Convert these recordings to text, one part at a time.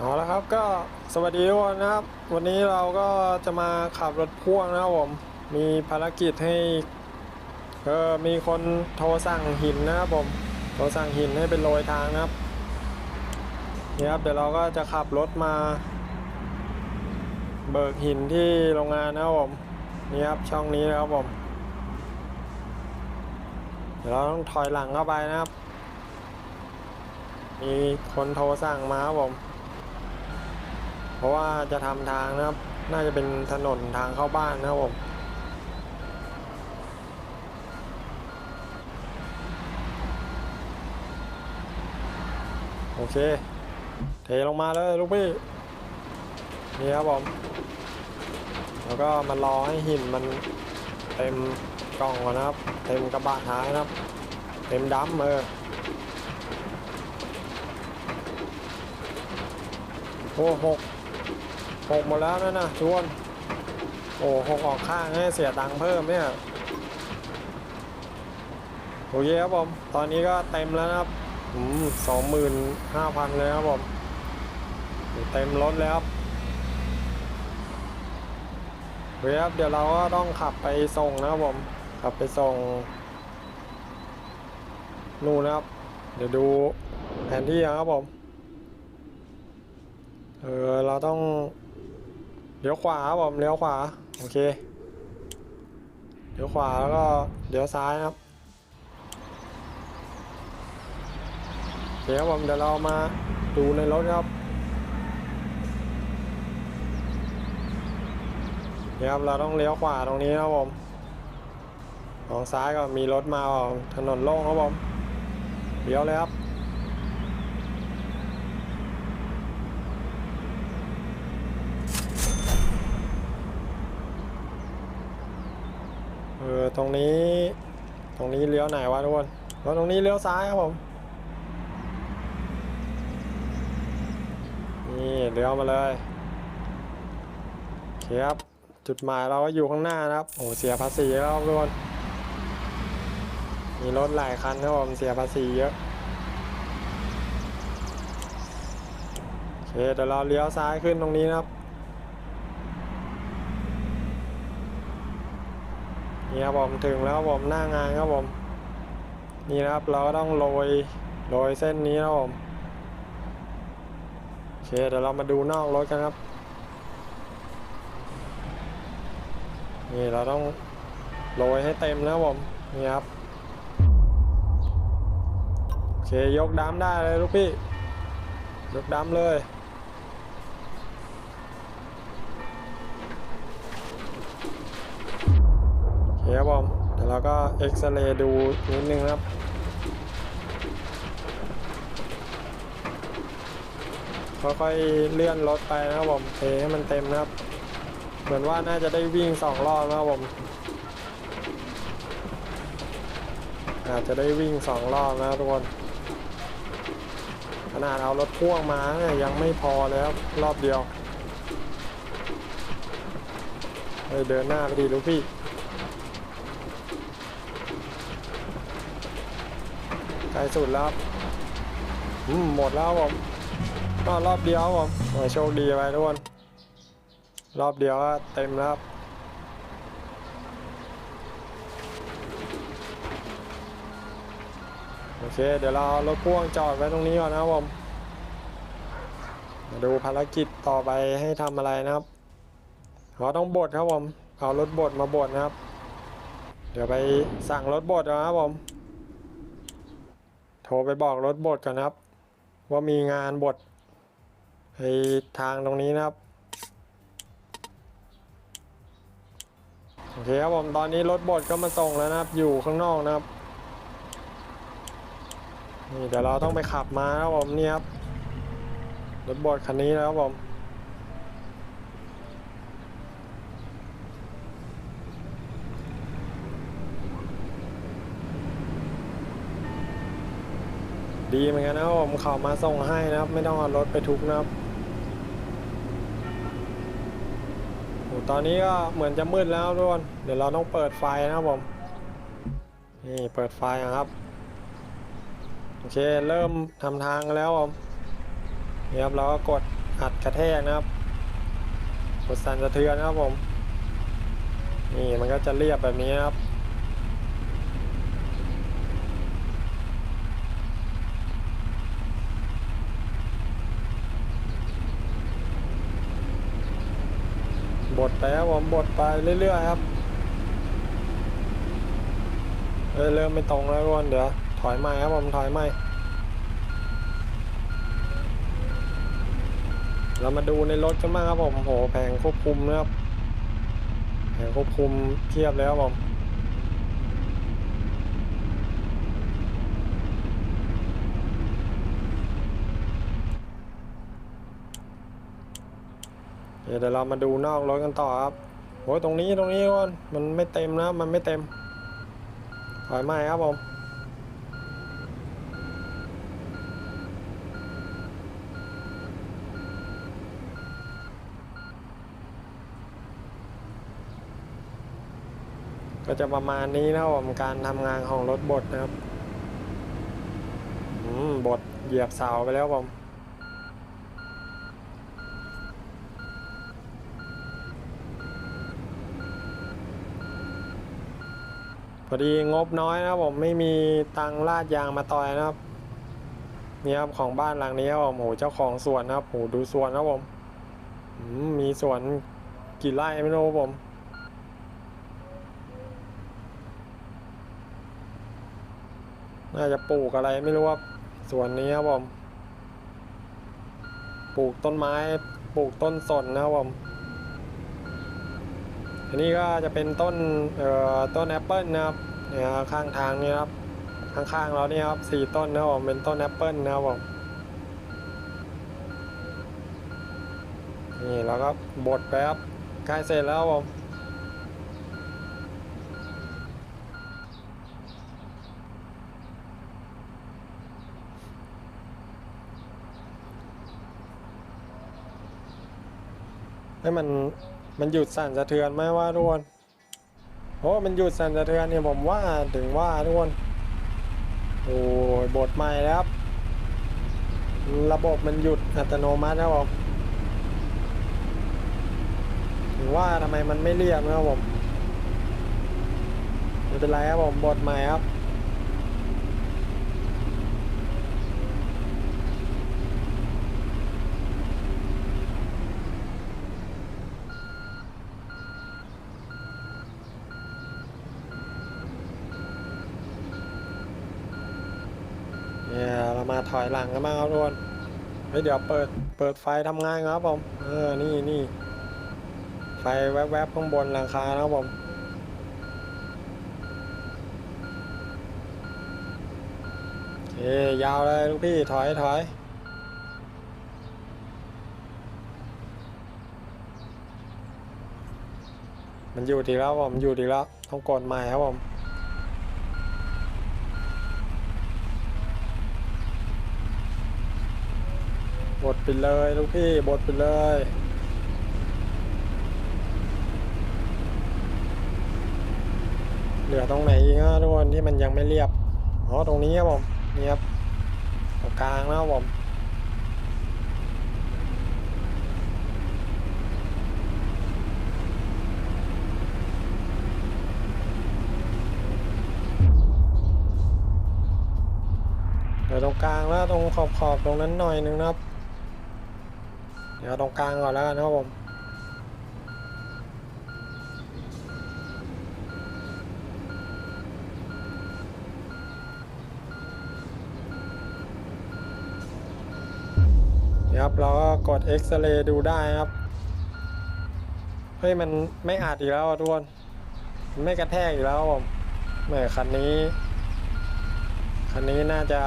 เอาละครับก็สวัสดีทุกคนนะครับ วันนี้เราก็จะมาขับรถพ่วงนะครับผม มีภารกิจให้เออมีคนโทรสั่งหินนะครับผมโทรสั่งหินให้เป็นโรยทางนะครับนี่ครับเดี๋ยวเราก็จะขับรถมา เบิกหินที่โรงงานนะครับผมนี่ครับช่องนี้นะครับผมเดี๋ยวเราต้องถอยหลังเข้าไปนะครับ มีคนโทรสั่งมาครับผม เพราะว่าจะทำทางนะครับ น่าจะเป็นถนนทางเข้าบ้านนะครับผมโอเค เทลงมาเลยลูกพี่ นี่ครับผม แล้วก็มารอให้หินมันเต็มกล่องก่อนนะครับ เต็มกระบะท้ายนะครับ เต็มดัมเออโอ้หก หกหมดแล้วนะนะทุกคนโอ้หกออกข้างให้เสียตังค์เพิ่มเนี่ยโอเคครับผม ตอนนี้ก็เต็มแล้วนะครับสองหมื่นห้าพันเลยครับผม เต็มรถแล้วครับเคครับเดี๋ยวเราก็ต้องขับไปส่งนะครับผม ขับไปส่ง นู่นนะครับ เดี๋ยวดูแผนที่ครับผม เออ เราต้อง เลี้ยวขวาครับผมเลี้ยวขวา โอเคเลี้ยวขวาแล้วก็เลี้ยวซ้ายนะครับเคครับผมเดี๋ยวเรามาดูในรถครับเนี่ยครับเราต้องเลี้ยวขวาตรงนี้นะครับผมของซ้ายก็มีรถมาออกถนนโล่งครับผมเลี้ยวเลยครับ ตรงนี้ ตรงนี้เลี้ยวไหนวะทุกคนแล้วตรงนี้เลี้ยวซ้ายครับผม นี่เลี้ยวมาเลยเคครับ จุดหมายเราก็อยู่ข้างหน้านะครับ โอ้เสียภาษีแล้วทุกคน มีรถหลายคันครับผมเสียภาษีเยอะโอเคเดี๋ยวเราเลี้ยวซ้ายขึ้นตรงนี้นะครับ นี่ครับผมถึงแล้วครับผมหน้างานครับผมนี่นะครับเราก็ต้องโรยโรยเส้นนี้ครับผมโอเคเดี๋ยวเรามาดูนอกรถกันครับ นี่เราต้องโรยให้เต็มนะครับผมนี่ครับโอเคยกดำได้เลยลูกพี่ยกดำเลย โอเคครับผมเดี๋ยวเราก็เอ็กซเรย์ดูนิดนึงครับค่อยๆเลื่อนรถไปนะครับผมเทให้มันเต็มนะครับ เหมือนว่าน่าจะได้วิ่งสองรอบนะครับผมอาจจะได้วิ่งสองรอบนะทุกคนขนาดเอารถพ่วงมาเนี่ยยังไม่พอเลยครับรอบเดียวเฮ้ยเดินหน้าไปดีลูกพี่ ใก ลสุดแล้วอืมหมดแล้วผมก็รอบเดียวผมโอ้ยโชคดีไปทุกคน รอบเดียวเต็มแล้วครับโอเค เดี๋ยวเรารถพ่วงจอดไว้ตรงนี้ก่อนนะครับผมมาดูภารกิจต่อไปให้ทำอะไรนะครับเราต้องบดครับผม เอารถบดมาบดนะครับ เดี๋ยวไปสั่งรถบดนะครับผม โทรไปบอกรถบดก่อนนะครับ ว่ามีงานบดไอทางตรงนี้นะครับโอเคครับผมตอนนี้รถบดก็มาส่งแล้วนะครับ อยู่ข้างนอกนะครับนี่เดี๋ยวเราต้องไปขับมาครับผมนี่ครับรถบดคันนี้นะครับผม ดีเหมือนกันนะครับผมเขามาส่งให้นะครับ ไม่ต้องเอารถไปทุกนะครับโอ้ตอนนี้ก็เหมือนจะมืดแล้วทุกคนเดี๋ยวเราต้องเปิดไฟนะครับผม นี่เปิดไฟนะครับ โอเคเริ่มทำทางแล้วผมนี่ครับเราก็กดอัดกระแทกนะครับ กดสั่นสะเทือนนะครับผม นี่มันก็จะเรียบแบบนี้นะครับ บ ดไปครับผมบดไปเรื่อยๆครับเอ้ยเริ่มไม่ตรงแล้วทุกคนเดี๋ยวถอยใหม่ครับผมถอยใหม่เรามาดูในรถกันบ้างครับผมโหแผงควบคุมนะครับแผงควบคุมเทียบแล้วครับผม เดี๋ยวเรามาดูนอกรถกันต่อครับโอ้ยตรงนี้ตรงนี้ก่อนมันไม่เต็มนะมันไม่เต็มถอยใหม่ครับผมก็จะประมาณนี้นะครับผมการทำงานของรถบดนะครับอืมบดเหยียบเสาไปแล้วผม พอดีงบน้อยนะครับผมไม่มีตังลาดยางมาต่อยนะครับนี่ครับของบ้านหลังนี้ครับผมโหเจ้าของสวนนะครับโหดูสวนนะครับผมมีสวนกี่ไร่ไม่รู้ผมน่าจะปลูกอะไรไม่รู้ว่าสวนนี้ครับผม ปลูกต้นไม้ ปลูกต้นสนนะครับผม อันนี้ก็จะเป็นต้นเอ่อต้นแอปเปิลนะครับเนี่ยข้างทางนี่ครับข้างๆเราเนี่ยครับสี่ต้นนะผมเป็นต้นแอปเปิลนะครับผมนี่แล้วก็บดไปครับใกล้เสร็จแล้วผมให้มัน มันหยุดสั่นสะเทือนไหมว่าทุกคนโอ้มันหยุดสั่นสะเทือนเนี่ยผมว่าถึงว่าทุกคนโอ้ยบทใหม่แล้วครับ ระบบมันหยุดอัตโนมัตินะครับผมถึงว่าทำไมมันไม่เรียบนะครับผมไม่เป็นไรครับผมบทใหม่ครับ เรามาถอยหลังกันบ้างครับทุกคนเฮ้ยเดี๋ยวเปิดเปิดไฟทำงานครับผมเออนี่นี่ไฟแวบๆข้างบนหลังคานะครับผมเอ้ยาวเลยลูกพี่ถอยถอยมันอยู่ดีแล้วผมอยู่ดีแล้วต้องกดใหม่ครับผม บด ไปเลยลูกพี่บดไปเลยเหลือตรงไหนอีกนะทุกคนที่มันยังไม่เรียบอ๋อตรงนี้ครับผมนี่ครับตรงกลางนะครับผมเหลือตรงกลางแล้วตรงขอบขอบๆตรงนั้นหน่อยนึงนะครับ เดี๋ยวตรงกลางก่อนแล้วกันนะครับผมเดี๋ยวครับเราก็กดเอ็กซเรย์ดูได้ครับ เฮ้ยมันไม่อาดอีกแล้วทุกคนมันไม่กระแทกอีกแล้วผมแหมคันนี้ คันนี้น่าจะ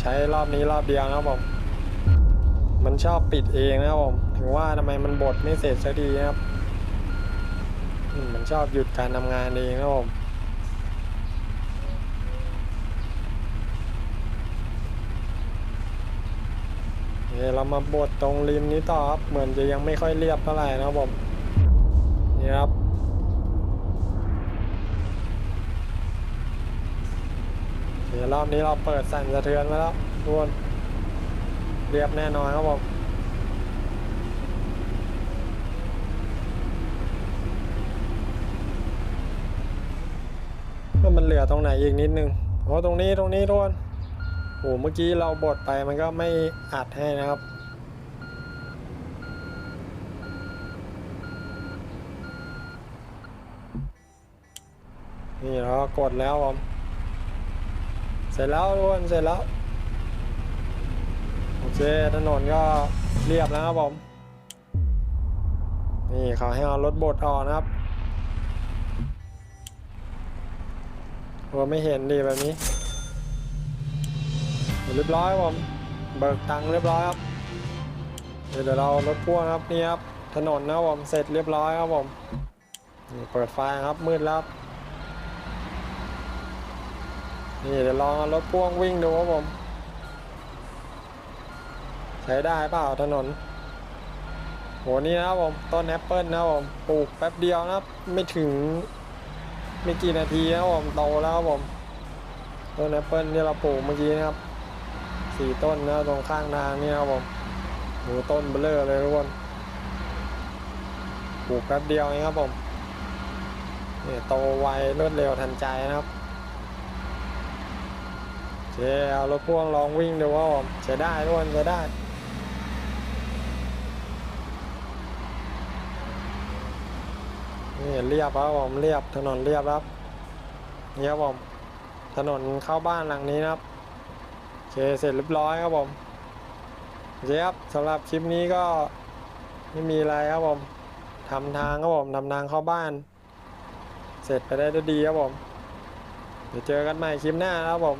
ใช้รอบนี้รอบเดียวนะครับผม มันชอบปิดเองนะครับผมถึงว่าทำไมมันบดไม่เสร็จสักทีนะครับ มันชอบหยุดการทำงานเองนะครับผมเดี๋ยวเรามาบดตรงริมนี้ต่อครับ เหมือนจะยังไม่ค่อยเรียบเท่าไหร่นะครับผมนี่ครับเดี๋ยวรอบนี้เราเปิดสั่นสะเทือนไว้แล้วทุกคน เรียบแน่นอนครับผมก็มันเหลือตรงไหนอีกนิดนึงโอ้ตรงนี้ตรงนี้ทุกคนโอ้เมื่อกี้เราบดไปมันก็ไม่อัดให้นะครับนี่เรากดแล้วผมเสร็จแล้วทุกคนเสร็จแล้ว เคถนนก็เรียบแล้วครับผม นี่เขาให้เอารถบดออกนะครับโอ้ไม่เห็นดีแบบนี้ เรียบร้อยครับผม เบิกตังค์เรียบร้อยครับ เดี๋ยวเรารถพ่วงครับนี่ครับถนนนะครับผมเสร็จเรียบร้อยครับผมนี่เปิดไฟครับมืดแล้วครับนี่เดี๋ยวลองรถพ่วงวิ่งดูครับผม ช้ได้เปล่าถนนโหนี่นะผมต้นแอปเปิลนะผมปลูกแป๊บเดียวนะไม่ถึงไม่กี่นาทีนะผมโตแล้วผมต้นแอปเปิลที่เราปลูกเมื่อกี้นะครับสี่ต้นนะตรงข้างทางนี่นะครับผมโหต้นเบลอเลยทุกคนปลูกแป๊บเดียวเองครับผมเนี่ยโตไวรวดเร็วทันใจนะครับเคเอารถพ่วงลองวิ่งดูว่าผมใช้ได้ทุกคนใช้ได้ นี่เรียบครับผมเรียบถนนเรียบครับนี่ครับผมถนนเข้าบ้านหลังนี้นะครับโอเคเสร็จเรียบร้อยครับผมเคครับสำหรับคลิปนี้ก็ไม่มีอะไรครับผมทำทางครับผมทำทางเข้าบ้าน เสร็จไปได้ด้วยดีครับผมเดี๋ยวเจอกันใหม่คลิปหน้าครับผม